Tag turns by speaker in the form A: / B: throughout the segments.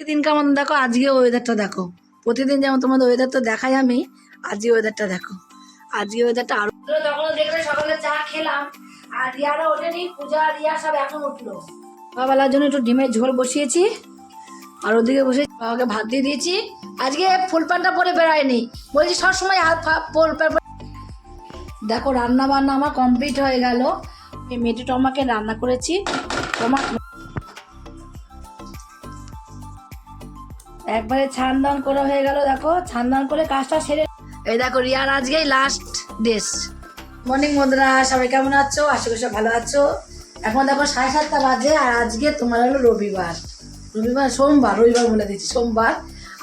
A: প্রতিদিন কেমন দেখো? আজকে ওয়েদারটা দেখো। প্রতিদিন যেমন তোমাদের ওয়েদারটা দেখাই আমি আজকে ওয়েদারটা দেখো। আজকে ওয়েদারটা আরও দেখলে সকালে চা খেলাম আর রিয়ারা ওঠেনি পূজা রিয়া সব এখন উঠল। সকালবেলার জন্য একটু ডিমের ঝোল বসিয়েছি আর ওদিকে বসে বাবাকে ভাত দিয়ে দিয়েছি। আজকে ফুল প্যান্টটা পরে বেড়ায়নি। বলছি সবসময় হাত ফুল প্যান্ট দেখো রান্না বান্না আমার কমপ্লিট হয়ে গেল। মেটে টমাকে রান্না করেছি। টমা একবারে ছান দান করা হয়ে গেল, দেখো। ছান দান করে কাজটা সেরে এই দেখো, রিয়ার আজকেই লাস্ট ডেস মর্নিং বন্ধুরা সবাই কেমন আছো? আশা করি সব ভালো আছো। এখন দেখো সাড়ে সাতটা বাজে, আর আজকে তোমার হলো রবিবার। রবিবার সোমবার, রবিবার বলে দিচ্ছি, সোমবার।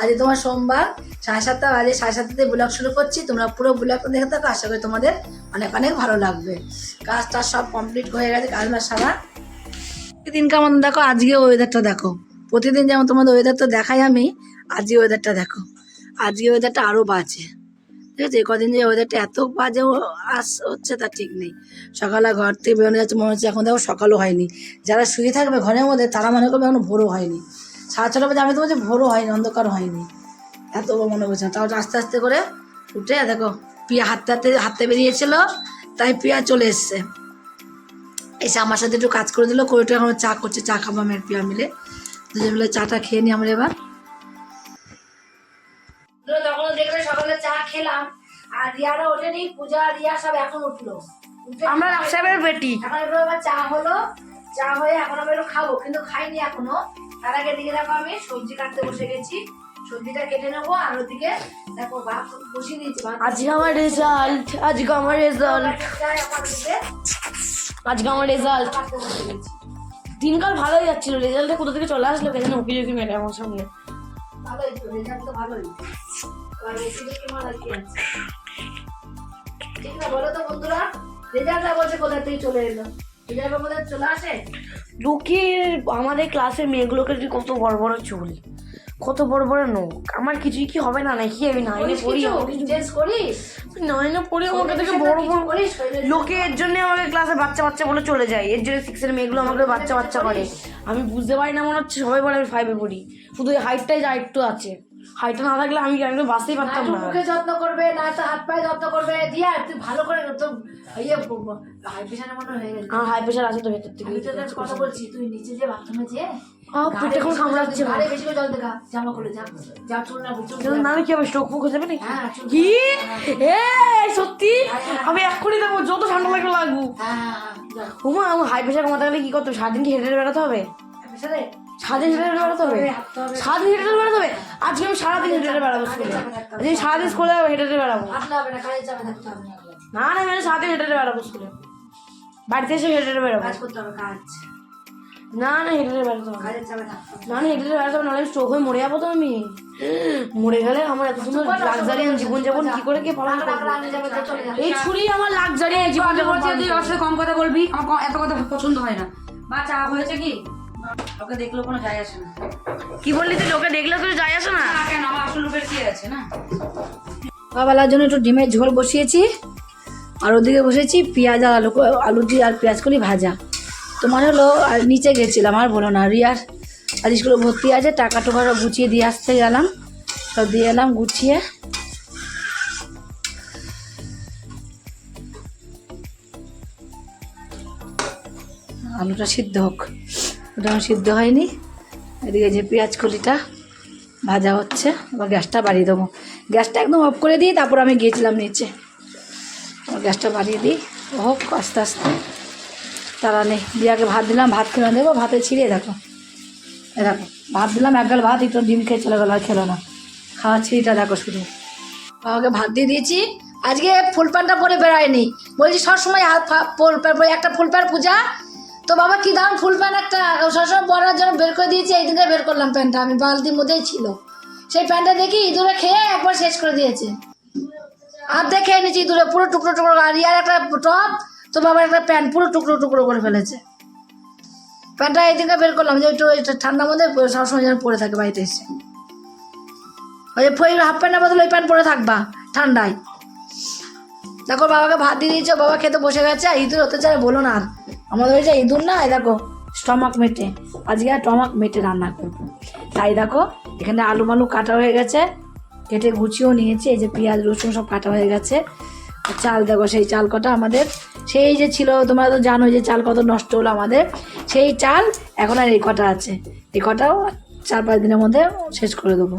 A: আজকে তোমার সোমবার, সাড়ে সাতটা বাজে, সাড়ে সাতটাতে ব্লগ শুরু করছি। তোমরা পুরো ব্লগটা দেখে থাকো, আশা করি তোমাদের অনেক অনেক ভালো লাগবে। কাজটা সব কমপ্লিট হয়ে গেছে, কাজ না সারা। প্রতিদিন কেমন দেখো আজকে ওয়েদারটা দেখো। প্রতিদিন যেমন তোমাদের ওয়েদারটা দেখাই আমি আজকে ওয়েদারটা দেখো। আজকে ওয়েদারটা আরও বাজে। ঠিক আছে? কদিন যে ওয়েদারটা এত বাজে আস হচ্ছে তা ঠিক নেই। সকালে ঘর থেকে বেরোনো যাচ্ছে, মনে হচ্ছে এখন দেখো সকালও হয়নি। যারা শুয়ে থাকবে ঘরের মধ্যে, তারা মনে করবে এখনও ভোরও হয়নি। সাড়ে ছটা বাজে, আমি তো বলছি ভোরও হয়নি, অন্ধকার হয়নি। এত মনে করছে। তাও আস্তে আস্তে করে উঠে, দেখো, পিয়া হাঁটতে হাঁটতে হাঁটতে বেরিয়েছিল, তাই পিয়া চলে এসছে। এসে আমার সাথে একটু কাজ করে দিল, করে এখন চা করছে, চা খাব আমি পিয়া মিলে। দুজন মিলে চাটা খেয়ে নিই আমরা এবার। তখন দেখলে সকালে চা খেলাম আর রিয়ারা ওঠেনি পূজা রিয়া সব এখন উঠল। উঠে-
B: আমরা রাজসাহেবের বেটি।
A: এখন একটু আবার চা হলো চা হয়ে এখন আমি খাব কিন্তু খাইনি এখনও। তার আগে দিকে দেখো আমি সবজি কাটতে বসে গেছি সবজিটা কেটে নেব আর ওদিকে দেখো ভাত বসিয়ে দিয়েছি ভাত
B: আজকে আমার রেজাল্ট আজকে আমার রেজাল্ট
A: চাই আমার
B: আজকে আমার রেজাল্ট
A: কাটতে বসে গেছি
B: দিনকাল ভালোই যাচ্ছিল রেজাল্টটা কোথা থেকে চলে আসলো কেন ওকে উকি ঝুঁকি মেরে আমার সামনে।
A: ভালোই তো রেজাল্ট তো ভালোই। আর বেশি বেশি মারা কি আছে? ঠিক না বলো তো বন্ধুরা রেজাল্টটা বলছে কোথা থেকে চলে এলো? চলে আসে?
B: আমাদের ক্লাসের মেয়েগুলোকে কত বড় বড় চুল? কত বড় বড় নোক আমার কিছুই কি হবে না নাকি? আমি নাইনে পড়ি। নাইনে পড়ি আমাকে থেকে বড় বড় লোকে এর জন্য আমাকে ক্লাসে বাচ্চা বাচ্চা বলে চলে যায়। এর জন্য সিক্সের মেয়েগুলো আমাকে বাচ্চা বাচ্চা করে। আমি বুঝতে পারি না মনে হচ্ছে সবাই বলে আমি ফাইভে পড়ি। শুধু এই হাইটটাই যা একটু আছে। হাইটটা না থাকলে আমি আমি বাঁচতেই পারতাম না
A: মুখে যত্ন করবে না তো হাত পায়ে যত্ন করবে। দিয়া তুই ভালো করে তো ইয়ে হাই প্রেশারে মনে হয়ে গেছে
B: আমার হাই প্রেশার আছে তো ভেতর থেকে।
A: আমি তো কথা বলছি তুই নিচে যে বাথরুমে যে
B: কি স্ট্রোক ফুক হয়ে যাবে নাকি? কি? এ সত্যি? আমি এক্ষুনি যত ঠান্ডা লাগবে লাগবো
A: হ্যাঁ হ্যাঁ
B: উমা আমার হাই প্রেশার কমাতে গেলে কি করতে হবে? সারাদিন কি হেঁটে হেঁটে বেড়াতে হবে? সারাদিন হেঁটে হেঁটে বেড়াতে হবে? সারাদিন হেঁটে হেঁটে বেড়াতে হবে? আজকে আমি সারাদিন হেঁটে হেঁটে বেড়াবো স্কুলে আজকে সারাদিন স্কুলে হেঁটে হেঁটে বেড়াবো।
A: না না।
B: না না আমি সারাদিন হেঁটে হেঁটে বেড়াবো স্কুলে বাড়িতে এসে হেঁটে হেঁটে বেড়াবো।
A: কাজ করতে হবে কাজ।
B: না না বেড়াতে হবে। না না হেঁটে হেঁটে বেড়াতে হবে নাহলে স্ট্রোক হয়ে মরে যাব তো আমি। মরে গেলে আমার এত সুন্দর লাক্সারিয়ান জীবন যাপন কি করে কে পালন করবে? এই ছুরি আমার লাক্সারিয়ান জীবন যাপন
C: বলছি তুই ওর সাথে কম কথা বলবি? আমার এত কথা পছন্দ হয় না। বা চা হয়েছে কি? ওকে দেখলেও কোনো যায় আসে না।
B: কি বললি তুই? লোকে দেখলে তো যায় আসে না?
C: কেন? আমার আসল রূপের কি আছে না?
A: সকালবেলার জন্য একটু ডিমের ঝোল বসিয়েছি আর ওদিকে বসেছি পেঁয়াজ আর আলু আলু দিয়ে আর পেঁয়াজ করি ভাজা। তোমার হলো, আর নিচে গেছিলাম, আর বলো না, রিয়ার আর স্কুলে ভর্তি আছে, টাকা টোকা গুছিয়ে দিয়ে আসতে গেলাম। সব দিয়ে এলাম গুছিয়ে। আলুটা সিদ্ধ হোক। ওটা সিদ্ধ হয়নি। এদিকে যে পেঁয়াজ কলিটা ভাজা হচ্ছে, এবার গ্যাসটা বাড়িয়ে দেবো। গ্যাসটা একদম অফ করে দিয়ে তারপর আমি গিয়েছিলাম নিচে। গ্যাসটা বাড়িয়ে দিই। হোক, আস্তে আস্তে। তারা নেই দিয়াকে ভাত দিলাম, ভাত খেলাম দেবো ভাতে ছিঁড়ে দেখো। এ দেখো, ভাত দিলাম, এক গাল ভাত একটু ডিম খেয়ে চলে গেলো, আর খেলো না। খাওয়ার ছিঁড়িটা দেখো শুধু। বাবাকে ভাত দিয়ে দিয়েছি। আজকে ফুল প্যান্টটা পরে বেড়ায়নি। বলছি সবসময় হাত ফুল প্যান্ট একটা ফুল প্যান্ট পূজা। তো বাবা, কি দাম ফুল প্যান্ট একটা। সবসময় পরার জন্য বের করে দিয়েছি, এই দিনে বের করলাম প্যান্টটা। আমি বালতির মধ্যেই ছিল। সেই প্যান্টটা দেখি ইঁদুরে খেয়ে একবার শেষ করে দিয়েছে। আর দেখে এনেছি ইঁদুরে, পুরো টুকরো টুকরো আর ইয়ার একটা টপ। তো বাবার একটা প্যান্ট পুরো টুকরো টুকরো করে ফেলেছে। প্যান্টটা এই দিনকে বের করলাম, যে একটু ঠান্ডার মধ্যে সবসময় যেন পরে থাকে বাড়িতে এসে। ওই ফই হাফ প্যান্টের বদলে ওই প্যান্ট পরে থাকবা, ঠান্ডায়। দেখো বাবাকে ভাত দিয়ে দিয়েছ, বাবা খেতে বসে গেছে, আর ইঁদুর হতে চায় বলো না আর। আমাদের যে ইঁদুর না, এই দেখো, স্টমাক মেটে। আজকে আর টমাক মেটে রান্না করব। তাই দেখো, এখানে আলু মালু কাটা হয়ে গেছে, কেটে গুছিয়েও নিয়েছি, এই যে পেঁয়াজ রসুন সব কাটা হয়ে গেছে। চাল, দেখো সেই চাল কটা আমাদের। সেই যে ছিল, তোমরা তো জানো যে চাল কত নষ্ট হলো আমাদের। সেই চাল এখন আর এই কটা আছে। এই কটাও চার পাঁচ দিনের মধ্যে শেষ করে দেবো।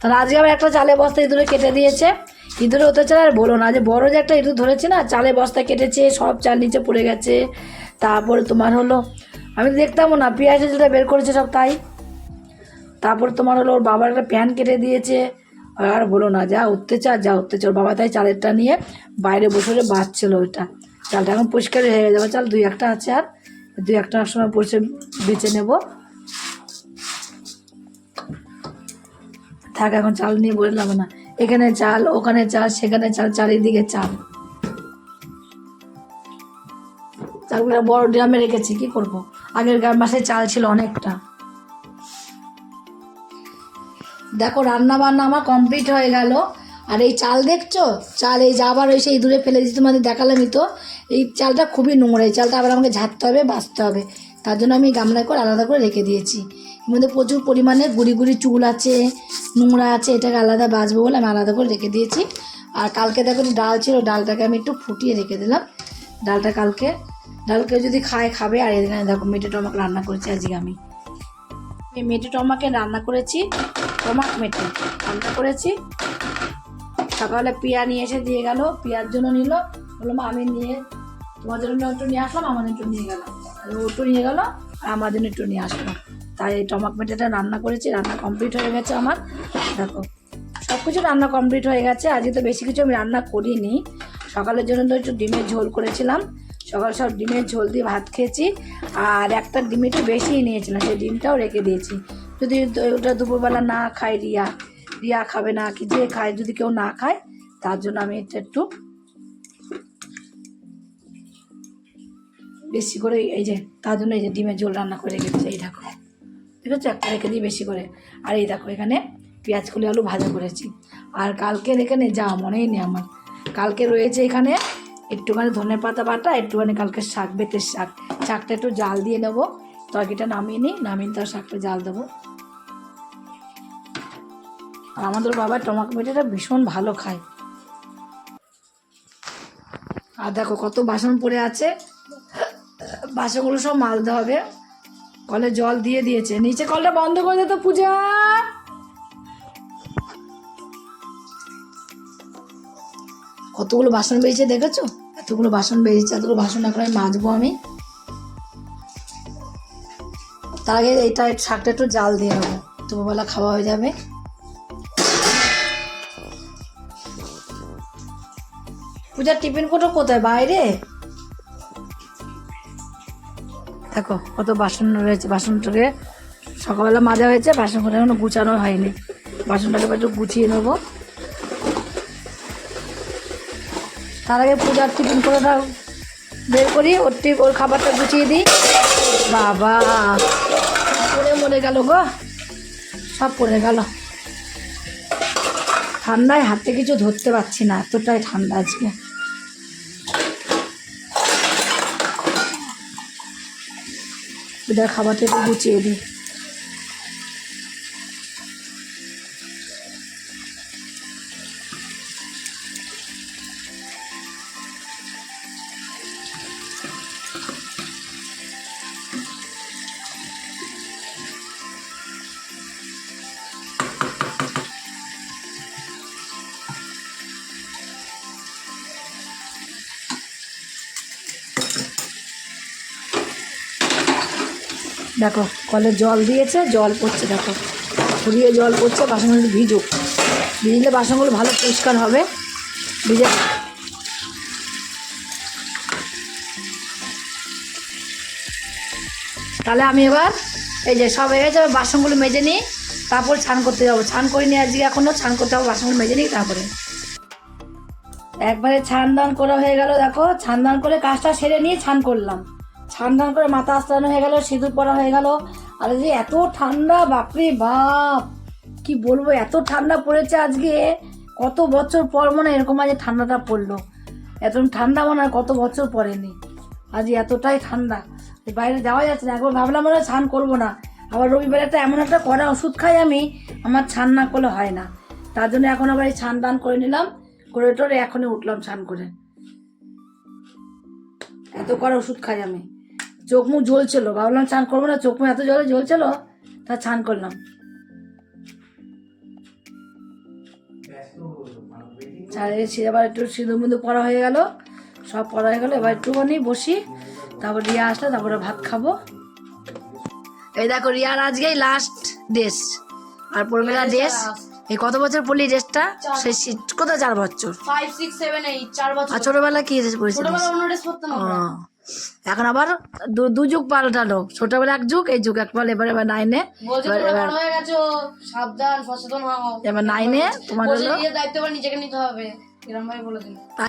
A: তাহলে আজকে আবার একটা চালের বস্তা ইঁদুরে কেটে দিয়েছে। ইঁদুরে অত্যাচার আর বলো না। যে বড় যে একটা ইঁদুর ধরেছে না, চালের বস্তা কেটেছে, সব চাল নিচে পড়ে গেছে। তারপরে তোমার হলো, আমি দেখতামও না পেঁয়াজে যেটা বের করেছে সব তাই। তারপর তোমার হলো ওর বাবার একটা প্যান কেটে দিয়েছে। আর বলো না, যা উঠতে অত্যাচার, যা অত্যাচার। ওর বাবা তাই চালেরটা নিয়ে বাইরে বসে বাঁচছিল ওইটা। চালটা এখন পরিষ্কার হয়ে যাবে চাল দুই একটা আছে আর, দুই একটা সময় পরিষ্কার বেছে নেব। থাক, এখন চাল নিয়ে বললাম না। এখানে চাল, ওখানে চাল, সেখানে চাল, চারিদিকে চাল। চালগুলো বড় ড্রামে রেখেছি, কি করব? আগের গার মাসে চাল ছিল অনেকটা। দেখো রান্না বান্না আমার কমপ্লিট হয়ে গেল। আর এই চাল দেখছ? চাল এই যে আবার ওই সেই দূরে ফেলে দিতে তোমাদের দেখালামই তো। এই চালটা খুবই নোংরা, এই চালটা আবার আমাকে ঝাড়তে হবে, বাঁচতে হবে। তার জন্য আমি গামলায় করে আলাদা করে রেখে দিয়েছি। এর মধ্যে প্রচুর পরিমাণে গুড়ি গুড়ি চুল আছে, নোংরা আছে, এটাকে আলাদা বাঁচবো বলে আমি আলাদা করে রেখে দিয়েছি। আর কালকে দেখো ডাল ছিল, ডালটাকে আমি একটু ফুটিয়ে রেখে দিলাম। ডালটা কালকে, ডালকে যদি খায়, খাবে। আর এখানে দেখো মেটে টমাক রান্না করেছি আজকে আমি। এই মেটে টমাকে রান্না করেছি, টমাক মেটে। রান্না করেছি। সকালে পিয়া নিয়ে এসে দিয়ে গেল পিয়ার জন্য নিল। বললাম আমি নিয়ে তোমাদের জন্য একটু নিয়ে আসলাম আমাদের একটু নিয়ে গেলাম আর ও একটু নিয়ে গেল, আর আমার জন্য একটু নিয়ে আসলাম তাই এই টমাক মেটেটা রান্না করেছি, রান্না কমপ্লিট হয়ে গেছে আমার। দেখো সব কিছু রান্না কমপ্লিট হয়ে গেছে। আজকে তো বেশি কিছু আমি রান্না করিনি। সকালের জন্য তো একটু ডিমের ঝোল করেছিলাম। সকাল সব ডিমের ঝোল দিয়ে ভাত খেয়েছি আর একটা ডিম একটু বেশিই নিয়েছিলাম, সেই ডিমটাও রেখে দিয়েছি। যদি ওটা দুপুরবেলা না খায় রিয়া রিয়া খাবে না, কি যে খায়, যদি কেউ না খায়, তার জন্য আমি এটা একটু বেশি করে এই যে, তার জন্য এই যে ডিমের ঝোল রান্না করে রেখেছি, এই দেখো। ঠিক আছে? একটা রেখে দিই বেশি করে। আর এই দেখো, এখানে পেঁয়াজ কলি আলু ভাজা করেছি। আর কালকের এখানে যা মনেই নেই আমার। কালকে রয়েছে এখানে একটুখানি ধনে পাতা বাটা, একটুখানি কালকে শাক বেতের শাক। শাকটা একটু জাল দিয়ে নেব। তরকারিটা নামিয়ে নিই, নামিয়ে তার শাকটা জাল দেবো। আর আমাদের বাবা টমাটো মেটেটা ভীষণ ভালো খায়। আর দেখো কত বাসন পড়ে আছে। বাসনগুলো সব মালতে হবে। কলে জল দিয়ে দিয়েছে। নিচে কলটা বন্ধ করে দে তো পূজা। কতগুলো বাসন বেরিয়েছে দেখেছ? এতগুলো বাসন বেরিয়েছে এতগুলো বাসন এখন আমি মাজবো আমি। তার আগে এইটা শাকটা একটু জাল দিয়ে নেব, দুপুরবেলা খাওয়া হয়ে যাবে। পূজার টিফিন কোটো কোথায়? বাইরে? দেখো, কত বাসন রয়েছে, বাসনটাকে সকালবেলা মাজা হয়েছে, বাসনগুলো এখনও গুছানো হয়নি। বাসনটাকে একটু গুছিয়ে নেব। তার আগে পূজার টিফিন কোটোটা বের করি, ওর টিপ ওর খাবারটা গুছিয়ে দিই। বাবা, পড়ে মরে গেল গো। সব পড়ে গেল। ঠান্ডায় হাতে কিছু ধরতে পারছি না, এতটাই ঠান্ডা আজকে। পূজার খাবারটা একটু গুছিয়ে দিই। দেখো, কলে জল দিয়েছে, জল পড়ছে, দেখো। ফুরিয়ে জল পড়ছে, বাসনগুলো ভিজুক। ভিজলে বাসনগুলো ভালো পরিষ্কার হবে। ভিজে তাহলে আমি এবার এই যে সব হয়ে এবার বাসনগুলো মেজে নিই, তারপর স্নান করতে যাব। ছান করে করিনি আজকে এখনও, স্নান করতে হবে বাসনগুলো মেজে নিই, তারপরে। একবারে ছান দান করা হয়ে গেল, দেখো। ছান দান করে কাজটা সেরে নিয়ে ছান করলাম। ছান দান করে মাথা আস্তানো হয়ে গেল, সিঁদুর পরা হয়ে গেল। আর যে এত ঠান্ডা, বাপরে বাপ! কি বলব, এত ঠান্ডা পড়েছে আজকে। কত বছর পর মনে এরকম আজ ঠান্ডাটা পড়ল। এত ঠান্ডা মনে হয় কত বছর পড়েনি আজ এতটাই ঠান্ডা। বাইরে যাওয়া যাচ্ছে না। একবার ভাবলাম মনে স্নান করব না। আবার রবিবার একটা এমন একটা কড়া ওষুধ খাই আমি, আমার ছান না করলে হয় না। তার জন্য এখন আবার এই ছান দান করে নিলাম। করে টোরে এখনই উঠলাম ছান করে। এত কড়া ওষুধ খাই আমি। চোখ মুখ জ্বলছিল। ভাবলাম চান করব না চোখ মুখ এত জলে জ্বলছিল তা চান করলাম। এবার একটু সিঁদুর মিঁদুর পড়া হয়ে গেল। সব পড়া হয়ে গেল। এবার একটুখানি বসি তারপর রিয়া আসলে তারপরে ভাত খাব। এই দেখো রিয়ার আজকেই লাস্ট ড্রেস আর পড়বে না ড্রেস এই কত বছর পড়লি ড্রেসটা সেই শীত- কোথায় চার বছর? আর ছোটবেলা কি ড্রেস পড়েছিলিস? এখন আবার দু- যুগ পাল্টানো ছোটবেলা এক যুগ এই যুগ একবার এবার এবার নাইনে এবার
B: হয়ে
A: নাইনে তোমার
B: দায়িত্ব নিজেকে নিতে হবে। এরকম ভাবে বলে দিন